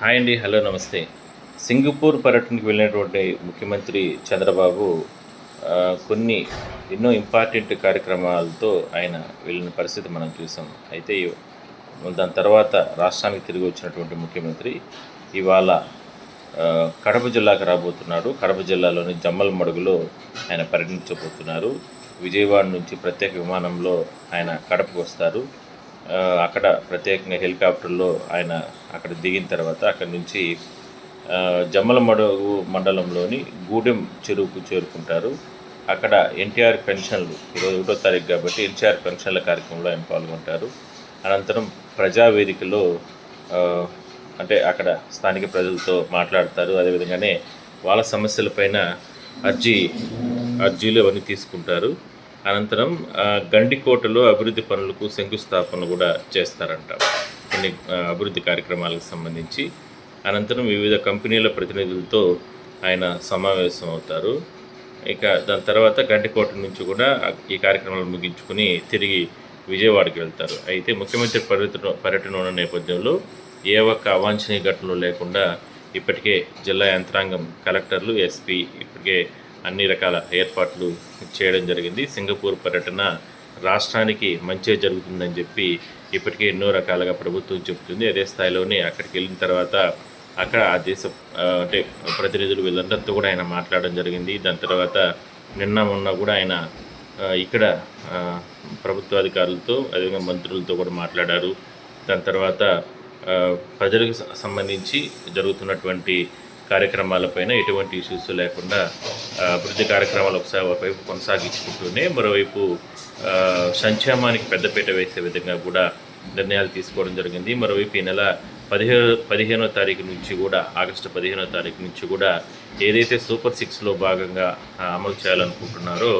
Hi అండి hello నమస్తే. Singapore పర్యటనకు వెళ్ళినటువంటి ముఖ్యమంత్రి చంద్రబాబు కొన్ని ఎన్నో ఇంపార్టెంట్ కార్యక్రమాలతో ఆయన వెళ్ళిన పరిస్థితి మనం చూసాం. అయితే దాని తర్వాత రాష్ట్రానికి తిరిగి వచ్చినటువంటి ముఖ్యమంత్రి ఇవాళ కడప జిల్లాకు రాబోతున్నాడు. కడప జిల్లాలోని జమ్మల మడుగులో ఆయన పర్యటించబోతున్నారు. విజయవాడ నుంచి ప్రత్యేక విమానంలో ఆయన కడపకు వస్తారు. అక్కడ ప్రత్యేకంగా హెలికాప్టర్లో ఆయన అక్కడ దిగిన తర్వాత అక్కడి నుంచి జమ్మలమడుగు మండలంలోని గూడెం చెరువుకు చేరుకుంటారు. అక్కడ ఎన్టీఆర్ పెన్షన్లు ఈరోజు ఒకటో తారీఖు కాబట్టి ఎన్టీఆర్ పెన్షన్ల కార్యక్రమంలో ఆయన పాల్గొంటారు. అనంతరం ప్రజావేదికలో అంటే అక్కడ స్థానిక ప్రజలతో మాట్లాడతారు. అదేవిధంగానే వాళ్ళ సమస్యలపైన అర్జీ అర్జీలు అవన్నీ తీసుకుంటారు. అనంతరం గండికోటలో అభివృద్ధి పనులకు శంకుస్థాపన కూడా చేస్తారంట. కొన్ని అభివృద్ధి కార్యక్రమాలకు సంబంధించి. అనంతరం వివిధ కంపెనీల ప్రతినిధులతో ఆయన సమావేశం అవుతారు. ఇక దాని తర్వాత గండికోట నుంచి కూడా ఈ కార్యక్రమాలు ముగించుకుని తిరిగి విజయవాడకి వెళ్తారు. అయితే ముఖ్యమంత్రి పర్యటన పర్యటన ఉన్న నేపథ్యంలో ఏ ఒక్క అవాంఛనీయ ఘటనలు లేకుండా ఇప్పటికే జిల్లా యంత్రాంగం కలెక్టర్లు ఎస్పీ ఇప్పటికే అన్ని రకాల ఏర్పాట్లు చేయడం జరిగింది. సింగపూర్ పర్యటన రాష్ట్రానికి మంచి జరుగుతుందని చెప్పి ఇప్పటికే ఎన్నో రకాలుగా ప్రభుత్వం చెబుతుంది. అదే స్థాయిలోనే అక్కడికి వెళ్ళిన తర్వాత అక్కడ ఆ దేశ అంటే ప్రతినిధులు వీళ్ళందరితో కూడా ఆయన మాట్లాడడం జరిగింది. దాని తర్వాత నిన్న మొన్న కూడా ఆయన ఇక్కడ ప్రభుత్వ అధికారులతో అదేవిధంగా మంత్రులతో కూడా మాట్లాడారు. దాని తర్వాత ప్రజలకు సంబంధించి జరుగుతున్నటువంటి కార్యక్రమాలపైన ఎటువంటి ఇష్యూస్ లేకుండా అభివృద్ధి కార్యక్రమాలు ఒకసారి ఒకవైపు కొనసాగించుకుంటూనే మరోవైపు సంక్షేమానికి పెద్దపీట వేసే విధంగా కూడా నిర్ణయాలు తీసుకోవడం జరిగింది. మరోవైపు ఈ నెల పదిహేను పదిహేనో తారీఖు నుంచి కూడా ఆగస్టు పదిహేనో తారీఖు నుంచి కూడా ఏదైతే సూపర్ సిక్స్లో భాగంగా అమలు చేయాలనుకుంటున్నారో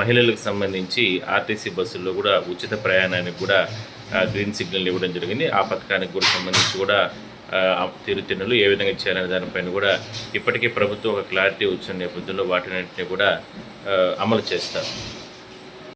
మహిళలకు సంబంధించి ఆర్టీసీ బస్సుల్లో కూడా ఉచిత ప్రయాణానికి కూడా గ్రీన్ సిగ్నల్ ఇవ్వడం జరిగింది. ఆ పథకానికి కూడా సంబంధించి కూడా తీరుతెన్నులు ఏ విధంగా ఇచ్చారనే దానిపైన కూడా ఇప్పటికీ ప్రభుత్వం ఒక క్లారిటీ వచ్చిన నేపథ్యంలో వాటినన్నింటినీ కూడా అమలు చేస్తారు.